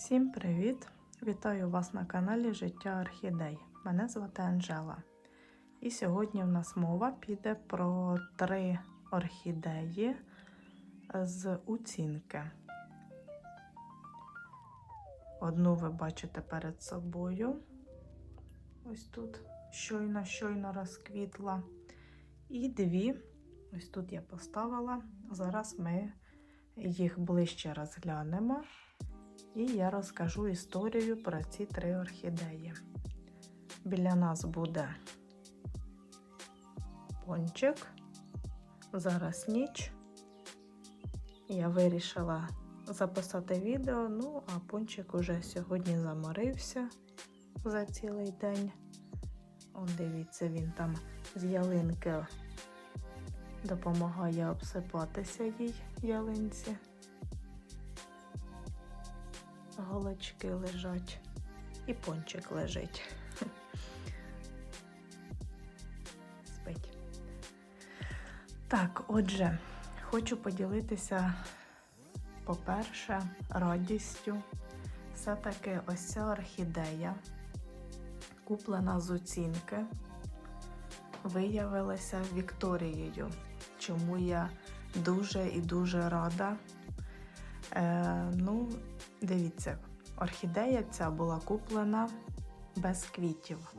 Всім привіт! Вітаю вас на каналі Життя Орхідей. Мене звати Анжела. І сьогодні в нас мова піде про три орхідеї з оцінки. Одну ви бачите перед собою. Ось тут щойно-щойно розквітла. І дві, ось тут я поставила. Зараз ми їх ближче розглянемо. І я розкажу історію про ці три орхідеї. Біля нас буде пончик. Зараз ніч. Я вирішила записати відео, ну, а пончик уже сьогодні заморився за цілий день. Он дивіться, він там з ялинки допомагає обсипатися їй ялинці голочки лежать і пончик лежить. Спить. Так, отже, хочу поділитися, по-перше, радістю. Все-таки ось ця орхідея, куплена з оцінки, виявилася Вікторією, чому я дуже і дуже рада. Е, ну, Дивіться, орхідея ця була куплена без квітів.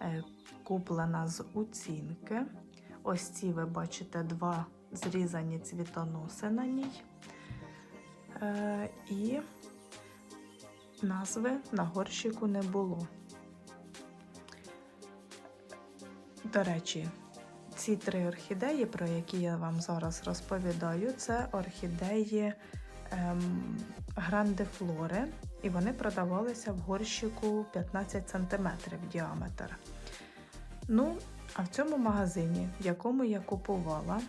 Е, куплена з оцінки. Ось ці ви бачите два зрізані цвітоноси на ній. Е, і назви на горщику не було. До речі, ці три орхідеї, про які я вам зараз розповідаю, це орхідеї грандефлори, і вони продавалися в горщику 15 см діаметр. Ну, а в цьому магазині, в якому я купувала,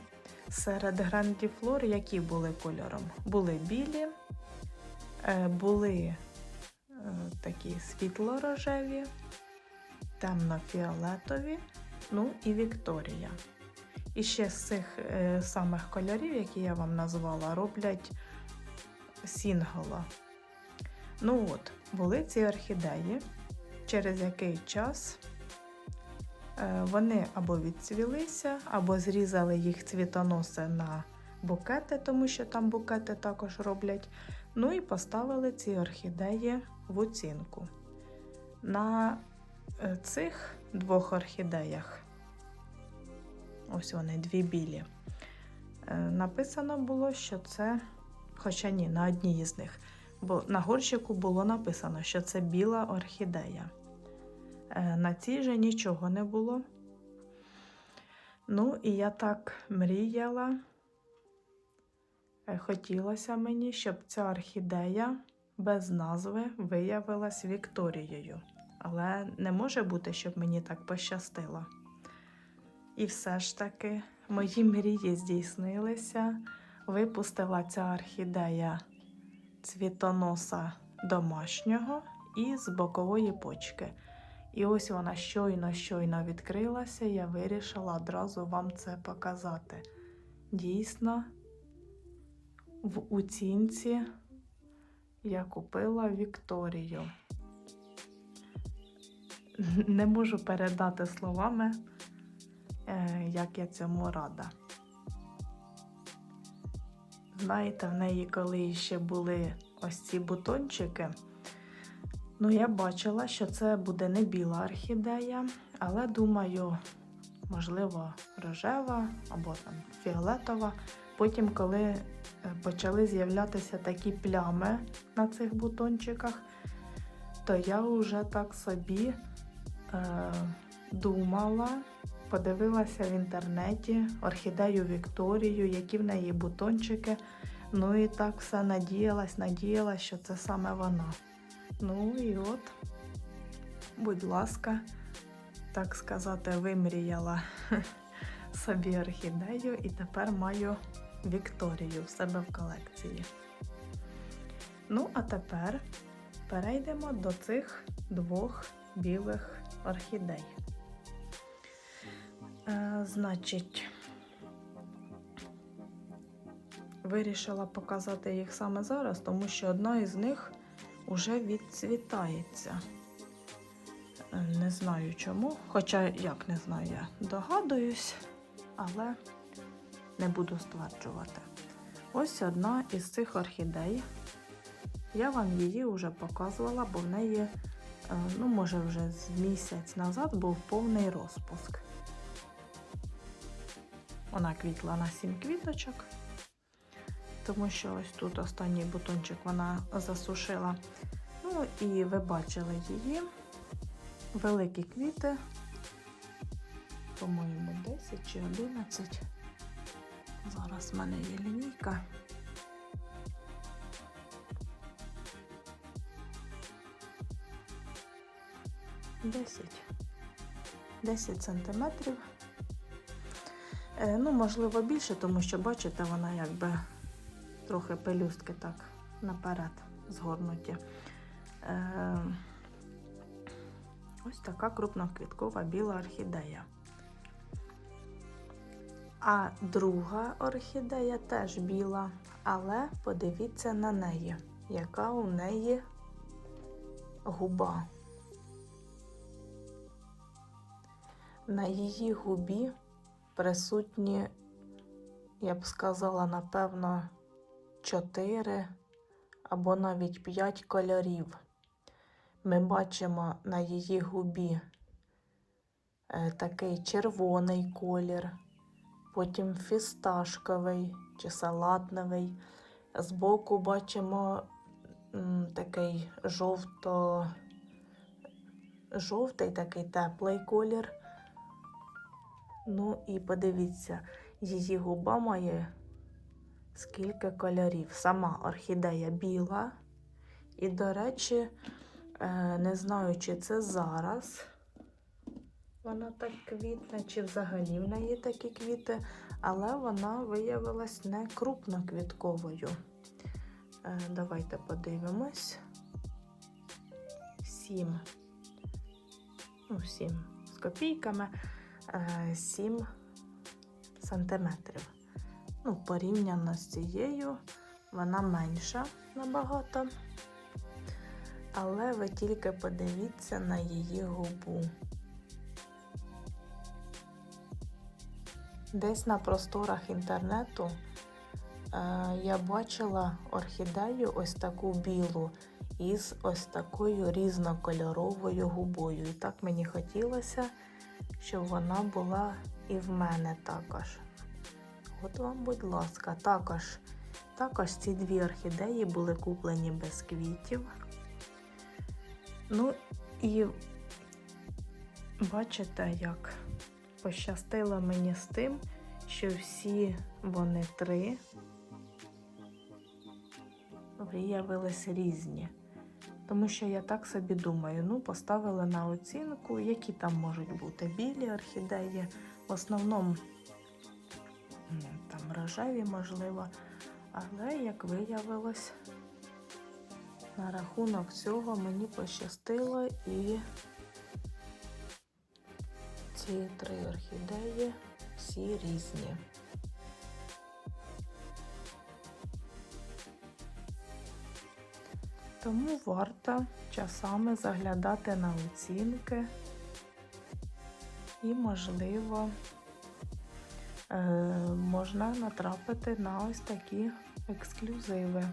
серед грандіфлор, які були кольором? Були білі, е, були е, такі світло-рожеві, темно-фіолетові, ну і Вікторія. І ще з цих е, самих кольорів, які я вам назвала, роблять сінгола. Ну от, були ці орхідеї, через який час е, вони або відцвілися, або зрізали їх цвітоноси на букети, тому що там букети також роблять. Ну і поставили ці орхідеї в оцінку. На е, цих двох орхідеях, ось вони дві білі, е, написано було, що це Хоча ні, на одній із них. Бо на горщику було написано, що це біла орхідея. Е, на цій же нічого не було. Ну, і я так мріяла. Е, хотілося мені, щоб ця орхідея без назви виявилась Вікторією. Але не може бути, щоб мені так пощастило. І все ж таки, мої мрії здійснилися випустила ця орхідея цвітоноса домашнього і з бокової почки. І ось вона щойно-щойно відкрилася, я вирішила одразу вам це показати. Дійсно, в оцінці я купила Вікторію. Не можу передати словами, е, як я цьому рада. Знаєте, в неї, коли ще були ось ці бутончики, ну, я бачила, що це буде не біла орхідея, але думаю, можливо, рожева або там фіолетова. Потім, коли е, почали з'являтися такі плями на цих бутончиках, то я вже так собі е, думала, Подивилася в інтернеті орхідею Вікторію, які в неї бутончики. Ну і так все надіялась, надіялась, що це саме вона. Ну і от, будь ласка, так сказати, вимріяла собі орхідею і тепер маю Вікторію в себе в колекції. Ну, а тепер перейдемо до цих двох білих орхідей. Е, Значить, вирішила показати їх саме зараз, тому що одна із них вже відцвітається. Е, Не знаю чому, хоча як не знаю, я догадуюсь, але не буду стверджувати. Ось одна із цих орхідей. Я вам її вже показувала, бо в неї, е, ну, може, вже з місяць назад був повний розпуск. Вона квітла на 7 квіточок, тому що ось тут останній бутончик вона засушила. Ну і ви бачили її. Великі квіти, по-моєму, 10 чи 11. Зараз в мене є лінійка. Десять. 10 сантиметрів. Е, ну, можливо, більше, тому що, бачите, вона якби трохи пелюстки так наперед згорнуті. Е, ось така крупноквіткова біла орхідея. А друга орхідея теж біла, але подивіться на неї, яка у неї губа. На її губі присутні, я б сказала, напевно, 4 або навіть 5 кольорів. Ми бачимо на її губі е, такий червоний колір, потім фісташковий чи салатновий. Збоку бачимо такий жовто, жовтий такий теплий колір. Ну і подивіться, її губа має скільки кольорів. Сама орхідея біла. І, до речі, е, не знаю, чи це зараз вона так квітне, чи взагалі в неї такі квіти, але вона виявилась не крупноквітковою. Е, Давайте подивимось. Сім. Ну, сім з копійками. 7 сантиметрів. Ну, порівняно з цією, вона менша набагато. Але ви тільки подивіться на її губу. Десь на просторах інтернету е, я бачила орхідею ось таку білу із ось такою різнокольоровою губою. І так мені хотілося щоб вона була і в мене також. От вам, будь ласка, також, також ці дві орхідеї були куплені без квітів. Ну і бачите, як пощастило мені з тим, що всі вони три виявилися різні. Тому що я так собі думаю, ну, поставила на оцінку, які там можуть бути білі орхідеї. В основному там рожеві, можливо. Але, як виявилось, на рахунок цього мені пощастило і ці три орхідеї всі різні. Тому варто часами заглядати на оцінки і, можливо, е, можна натрапити на ось такі ексклюзиви.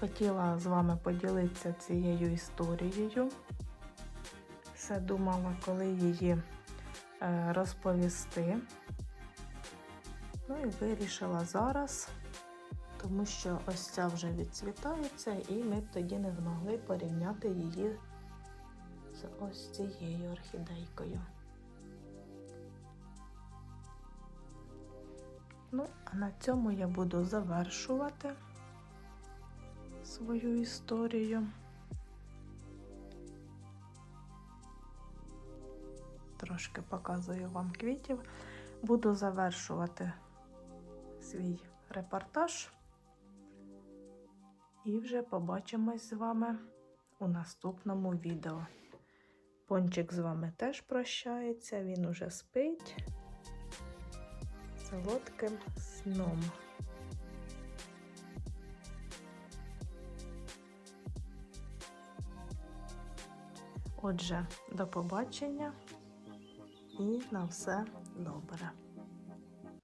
Хотіла з вами поділитися цією історією. Все думала, коли її е, розповісти. Ну і вирішила зараз тому що ось ця вже відцвітається, і ми б тоді не змогли порівняти її з ось цією орхідейкою. Ну, а на цьому я буду завершувати свою історію. Трошки показую вам квітів. Буду завершувати свій репортаж. І вже побачимось з вами у наступному відео. Пончик з вами теж прощається, він уже спить солодким сном. Отже, до побачення і на все добре.